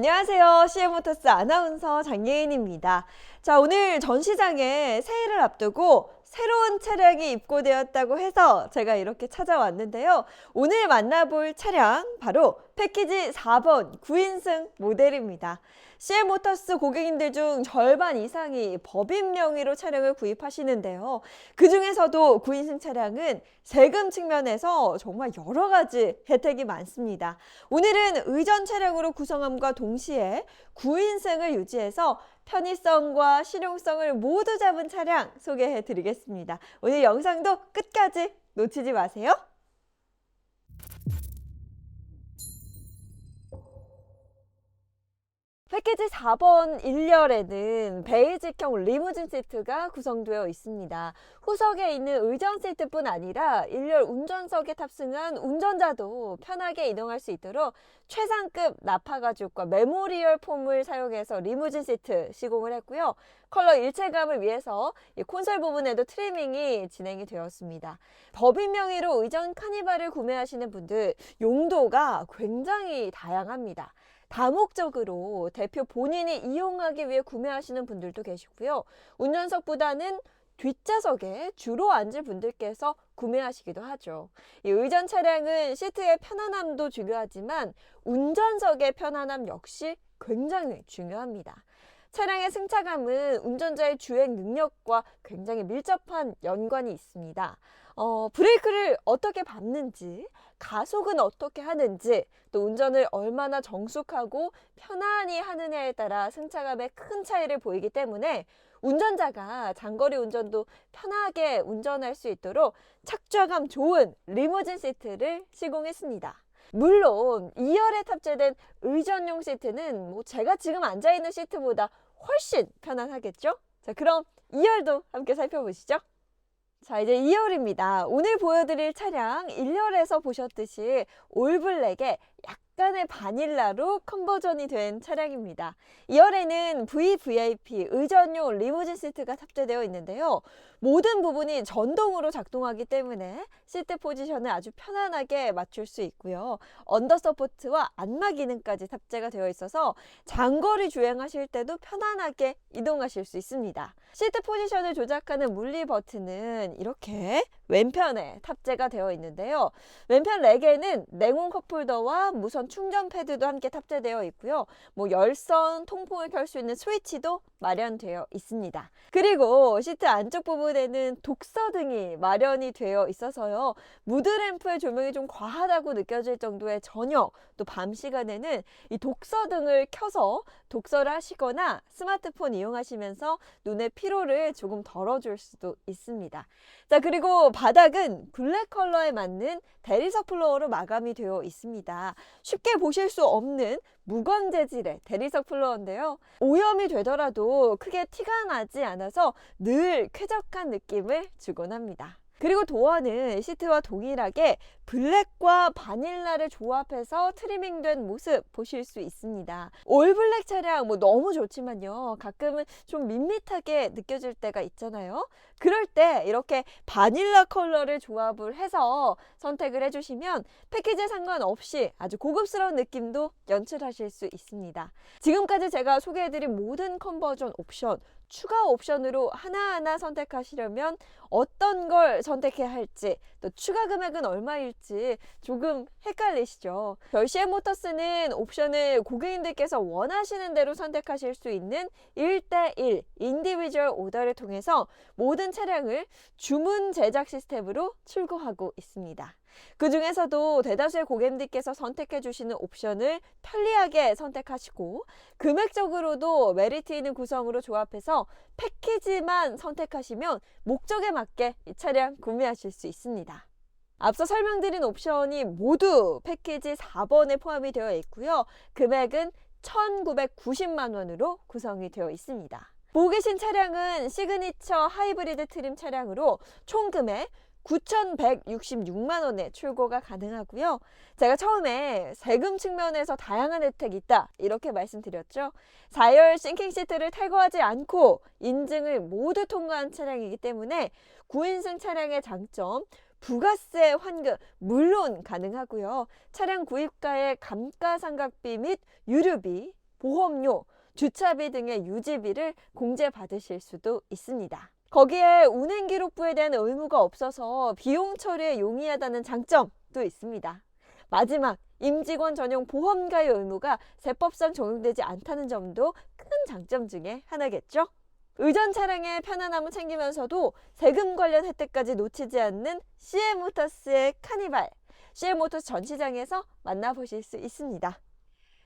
안녕하세요. CM모터스 아나운서 장예인입니다. 자, 오늘 전시장에 새해를 앞두고 새로운 차량이 입고되었다고 해서 제가 이렇게 찾아왔는데요. 오늘 만나볼 차량 바로 패키지 4번 9인승 모델입니다. CM모터스 고객님들 중 절반 이상이 법인 명의로 차량을 구입하시는데요. 그 중에서도 9인승 차량은 세금 측면에서 정말 여러 가지 혜택이 많습니다. 오늘은 의전 차량으로 구성함과 동시에 9인승을 유지해서 편의성과 실용성을 모두 잡은 차량 소개해 드리겠습니다. 오늘 영상도 끝까지 놓치지 마세요. 패키지 4번 1열에는 베이직형 리무진 시트가 구성되어 있습니다. 후석에 있는 의전 시트뿐 아니라 1열 운전석에 탑승한 운전자도 편하게 이동할 수 있도록 최상급 나파 가죽과 메모리얼 폼을 사용해서 리무진 시트 시공을 했고요. 컬러 일체감을 위해서 이 콘솔 부분에도 트리밍이 진행이 되었습니다. 법인 명의로 의전 카니발을 구매하시는 분들 용도가 굉장히 다양합니다. 다목적으로 대표 본인이 이용하기 위해 구매하시는 분들도 계시고요. 운전석보다는 뒷좌석에 주로 앉을 분들께서 구매하시기도 하죠. 이 의전 차량은 시트의 편안함도 중요하지만 운전석의 편안함 역시 굉장히 중요합니다. 차량의 승차감은 운전자의 주행 능력과 굉장히 밀접한 연관이 있습니다. 어, 브레이크를 어떻게 밟는지, 가속은 어떻게 하는지, 또 운전을 얼마나 정숙하고 편안히 하느냐에 따라 승차감에 큰 차이를 보이기 때문에 운전자가 장거리 운전도 편하게 운전할 수 있도록 착좌감 좋은 리무진 시트를 시공했습니다. 물론 2열에 탑재된 의전용 시트는 뭐 제가 지금 앉아 있는 시트보다 훨씬 편안하겠죠? 자, 그럼 2열도 함께 살펴보시죠. 자, 이제 2열입니다. 오늘 보여드릴 차량 1열에서 보셨듯이 올블랙의 약 간의 바닐라로 컨버전이 된 차량입니다. 2열에는 VVIP 의전용 리무진 시트가 탑재되어 있는데요. 모든 부분이 전동으로 작동하기 때문에 시트 포지션을 아주 편안하게 맞출 수 있고요. 언더 서포트와 안마 기능까지 탑재가 되어 있어서 장거리 주행하실 때도 편안하게 이동하실 수 있습니다. 시트 포지션을 조작하는 물리 버튼은 이렇게 왼편에 탑재가 되어 있는데요. 왼편 렉에는 냉온 컵홀더와 무선 충전 패드도 함께 탑재되어 있고요. 뭐 열선, 통풍을 켤 수 있는 스위치도 마련되어 있습니다. 그리고 시트 안쪽 부분에는 독서 등이 마련이 되어 있어서요. 무드램프의 조명이 좀 과하다고 느껴질 정도의 저녁 또 밤 시간에는 이 독서 등을 켜서 독서를 하시거나 스마트폰 이용하시면서 눈의 피로를 조금 덜어줄 수도 있습니다. 자 그리고 바닥은 블랙 컬러에 맞는 대리석 플로어로 마감이 되어 있습니다. 쉽게 보실 수 없는 무광 재질의 대리석 플로어인데요. 오염이 되더라도 크게 티가 나지 않아서 늘 쾌적한 느낌을 주곤 합니다. 그리고 도어는 시트와 동일하게 블랙과 바닐라를 조합해서 트리밍된 모습 보실 수 있습니다. 올블랙 차량 뭐 너무 좋지만요. 가끔은 좀 밋밋하게 느껴질 때가 있잖아요. 그럴 때 이렇게 바닐라 컬러를 조합을 해서 선택을 해주시면 패키지에 상관없이 아주 고급스러운 느낌도 연출하실 수 있습니다. 지금까지 제가 소개해드린 모든 컨버전 옵션 추가 옵션으로 하나하나 선택하시려면 어떤 걸 선택해야 할지 또 추가 금액은 얼마일지 조금 헷갈리시죠. 별시에 모터스는 옵션을 고객님들께서 원하시는 대로 선택하실 수 있는 1대1 인디비주얼 오더를 통해서 모든 차량을 주문 제작 시스템으로 출고하고 있습니다. 그 중에서도 대다수의 고객님들께서 선택해 주시는 옵션을 편리하게 선택하시고 금액적으로도 메리트 있는 구성으로 조합해서 패키지만 선택하시면 목적에 맞게 이 차량 구매하실 수 있습니다. 앞서 설명드린 옵션이 모두 패키지 4번에 포함이 되어 있고요. 금액은 1,990만 원으로 구성이 되어 있습니다. 보고 계신 차량은 시그니처 하이브리드 트림 차량으로 총 금액 9,166만 원에 출고가 가능하고요. 제가 처음에 세금 측면에서 다양한 혜택이 있다 이렇게 말씀드렸죠. 4열 싱킹 시트를 탈거하지 않고 인증을 모두 통과한 차량이기 때문에 9인승 차량의 장점 부가세 환급 물론 가능하고요. 차량 구입가의 감가상각비 및 유류비 보험료, 주차비 등의 유지비를 공제받으실 수도 있습니다. 거기에 운행 기록부에 대한 의무가 없어서 비용 처리에 용이하다는 장점도 있습니다. 마지막 임직원 전용 보험가입 의무가 세법상 적용되지 않다는 점도 큰 장점 중에 하나겠죠. 의전 차량의 편안함을 챙기면서도 세금 관련 혜택까지 놓치지 않는 CM모터스의 카니발, CM모터스 전시장에서 만나보실 수 있습니다.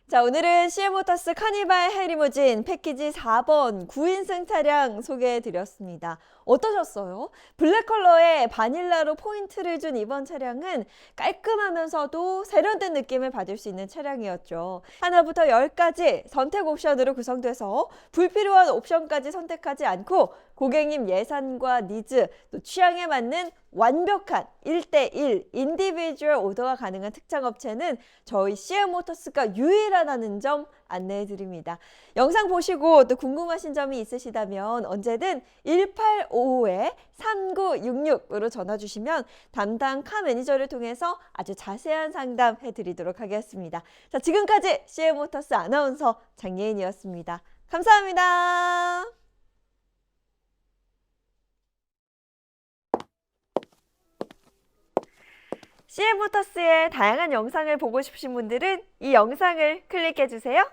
자, 오늘은 CM모터스 카니발 헤리무진 패키지 4번 9인승 차량 소개해 드렸습니다. 어떠셨어요? 블랙 컬러에 바닐라로 포인트를 준 이번 차량은 깔끔하면서도 세련된 느낌을 받을 수 있는 차량이었죠. 하나부터 열까지 선택 옵션으로 구성돼서 불필요한 옵션까지 선택하지 않고 고객님 예산과 니즈, 또 취향에 맞는 완벽한 1대1 인디비주얼 오더가 가능한 특장 업체는 저희 CM모터스가 유일하다는 점 안내해 드립니다. 영상 보시고 또 궁금하신 점이 있으시다면 언제든 1855-3966으로 전화 주시면 담당 카 매니저를 통해서 아주 자세한 상담 해 드리도록 하겠습니다. 자, 지금까지 CM모터스 아나운서 장예인이었습니다. 감사합니다. CM모터스의 다양한 영상을 보고 싶으신 분들은 이 영상을 클릭해 주세요.